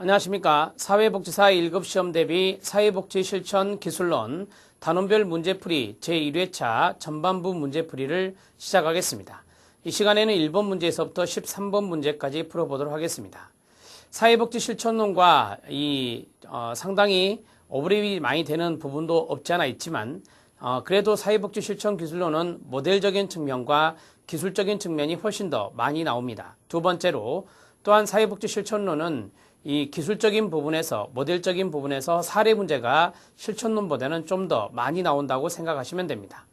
안녕하십니까. 사회복지사 1급 시험 대비 사회복지 실천 기술론 단원별 문제풀이 제1회차 전반부 문제풀이를 시작하겠습니다. 이 시간에는 1번 문제에서부터 13번 문제까지 풀어보도록 하겠습니다. 사회복지 실천론과 이 어, 상당히 어브립이 많이 되는 부분도 없지 않아 있지만 어, 그래도 사회복지 실천 기술론은 모델적인 측면과 기술적인 측면이 훨씬 더 많이 나옵니다. 두 번째로 또한 사회복지 실천론은 이 기술적인 부분에서 모델적인 부분에서 사례 문제가 실천론보다는 좀 더 많이 나온다고 생각하시면 됩니다.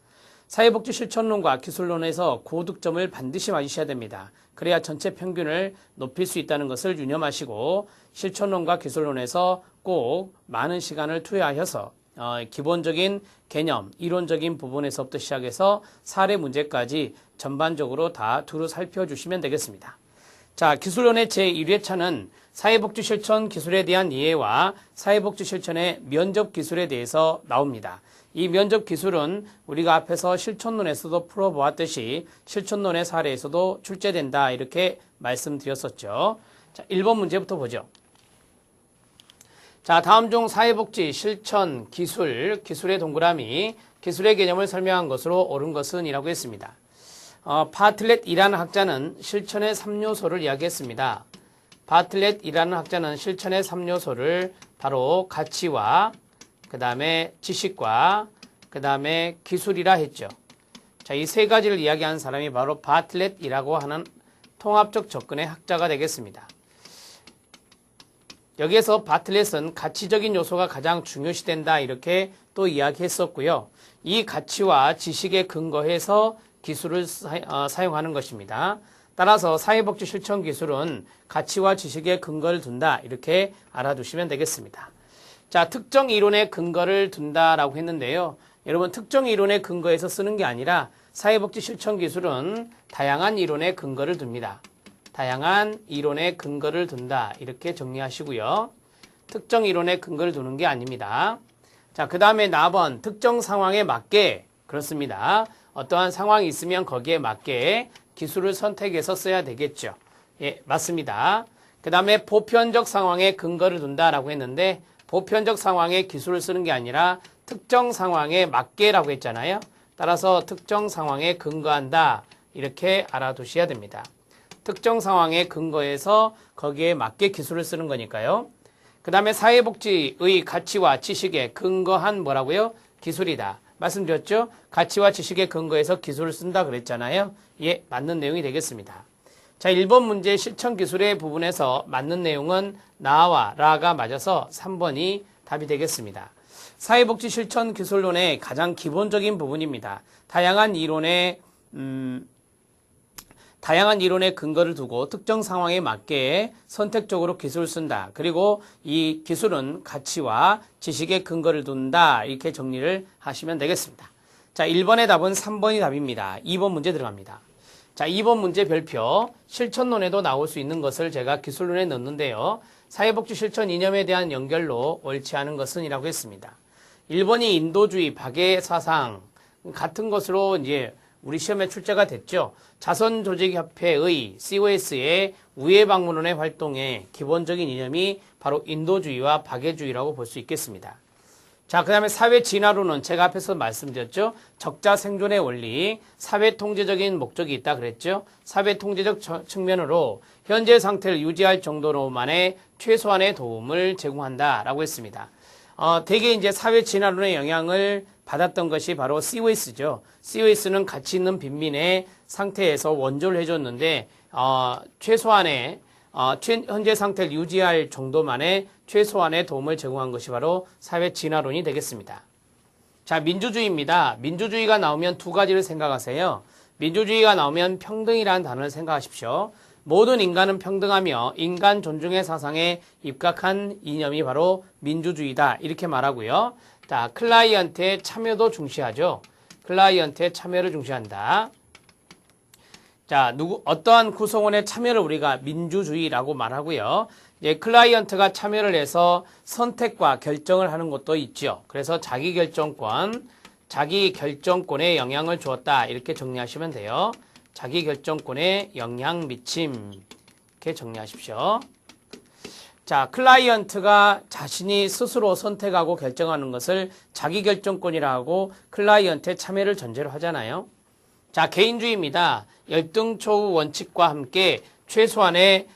사회복지 실천론과 기술론에서 고득점을 반드시 맞으셔야 됩니다. 그래야 전체 평균을 높일 수 있다는 것을 유념하시고 실천론과 기술론에서 꼭 많은 시간을 투여하셔서 어, 기본적인 개념, 이론적인 부분에서부터 시작해서 사례 문제까지 전반적으로 다 두루 살펴주시면 되겠습니다. 자, 기술론의 제1회차는 사회복지 실천 기술에 대한 이해와 사회복지 실천의 면접 기술에 대해서 나옵니다. 이 면접 기술은 우리가 앞에서 실천론에서도 풀어보았듯이 실천론의 사례에서도 출제된다 이렇게 말씀드렸었죠. 자, 1번 문제부터 보죠. 자, 다음 중 사회복지 실천 기술, 기술의 동그라미, 기술의 개념을 설명한 것으로 옳은 것은 이라고 했습니다. 어, 파틀렛이라는 학자는 실천의 3요소를 이야기했습니다. 바틀렛이라는 학자는 실천의 3요소를 바로 가치와 그 다음에 지식과 그 다음에 기술이라 했죠. 자, 이 세 가지를 이야기하는 사람이 바로 바틀렛이라고 하는 통합적 접근의 학자가 되겠습니다. 여기에서 바틀렛은 가치적인 요소가 가장 중요시된다 이렇게 또 이야기했었고요. 이 가치와 지식에 근거해서 기술을 사, 용하는 것입니다. 따라서 사회복지 실천 기술은 가치와 지식에 근거를 둔다 이렇게 알아두시면 되겠습니다. 자, 특정 이론에 근거를 둔다라고 했는데요. 여러분 특정 이론에 근거해서 쓰는 게 아니라 사회복지 실천 기술은 다양한 이론에 근거를 둡니다. 다양한 이론에 근거를 둔다 이렇게 정리하시고요. 특정 이론에 근거를 두는 게 아닙니다. 자, 그 다음에 나번 특정 상황에 맞게 그렇습니다. 어떠한 상황이 있으면 거기에 맞게 기술을 선택해서 써야 되겠죠. 예, 맞습니다. 그 다음에 보편적 상황에 근거를 둔다라고 했는데 보편적 상황에 기술을 쓰는 게 아니라 특정 상황에 맞게라고 했잖아요. 따라서 특정 상황에 근거한다 이렇게 알아두셔야 됩니다. 특정 상황에 근거해서 거기에 맞게 기술을 쓰는 거니까요. 그 다음에 사회복지의 가치와 지식에 근거한 뭐라고요? 기술이다. 말씀드렸죠? 가치와 지식에 근거해서 기술을 쓴다 그랬잖아요. 예, 맞는 내용이 되겠습니다. 자, 1번 문제 실천 기술의 부분에서 맞는 내용은 나와 라가 맞아서 3번이 답이 되겠습니다. 사회복지 실천 기술론의 가장 기본적인 부분입니다. 다양한 이론의 음, 다양한 이론의 근거를 두고 특정 상황에 맞게 선택적으로 기술을 쓴다. 그리고 이 기술은 가치와 지식의 근거를 둔다. 이렇게 정리를 하시면 되겠습니다. 자, 1번의 답은 3번이 답입니다. 2번 문제 들어갑니다. 자, 2번 문제 별표. 실천론에도 나올 수 있는 것을 제가 기술론에 넣는데요. 사회복지 실천 이념에 대한 연결로 옳지 않은 것은 이라고 했습니다. 1번이 인도주의, 박애 사상 같은 것으로 이제 우리 시험에 출제가 됐죠. 자선조직협회의 COS의 우회 방문원의 활동의 기본적인 이념이 바로 인도주의와 박애주의라고 볼 수 있겠습니다. 자, 그 다음에 사회 진화론은 제가 앞에서 말씀드렸죠. 적자 생존의 원리, 사회 통제적인 목적이 있다 그랬죠. 사회 통제적 측면으로 현재 상태를 유지할 정도로만의 최소한의 도움을 제공한다라고 했습니다. 어, 대개 이제 사회 진화론의 영향을 받았던 것이 바로 COS죠. COS는 가치 있는 빈민의 상태에서 원조를 해줬는데 어, 최소한의 어, 현재 상태를 유지할 정도만의 최소한의 도움을 제공한 것이 바로 사회 진화론이 되겠습니다. 자, 민주주의입니다. 민주주의가 나오면 두 가지를 생각하세요. 민주주의가 나오면 평등이라는 단어를 생각하십시오. 모든 인간은 평등하며 인간 존중의 사상에 입각한 이념이 바로 민주주의다. 이렇게 말하고요. 자, 클라이언트의 참여도 중시하죠. 클라이언트의 참여를 중시한다. 자, 누구, 어떠한 구성원의 참여를 우리가 민주주의라고 말하고요. 이제 클라이언트가 참여를 해서 선택과 결정을 하는 것도 있죠. 그래서 자기 결정권, 자기 결정권에 영향을 주었다. 이렇게 정리하시면 돼요. 자기 결정권에 영향 미침. 이렇게 정리하십시오. 자, 클라이언트가 자신이 스스로 선택하고 결정하는 것을 자기 결정권이라고 클라이언트의 참여를 전제로 하잖아요. 자, 개인주의입니다. 열등초우 원칙과 함께 최소한의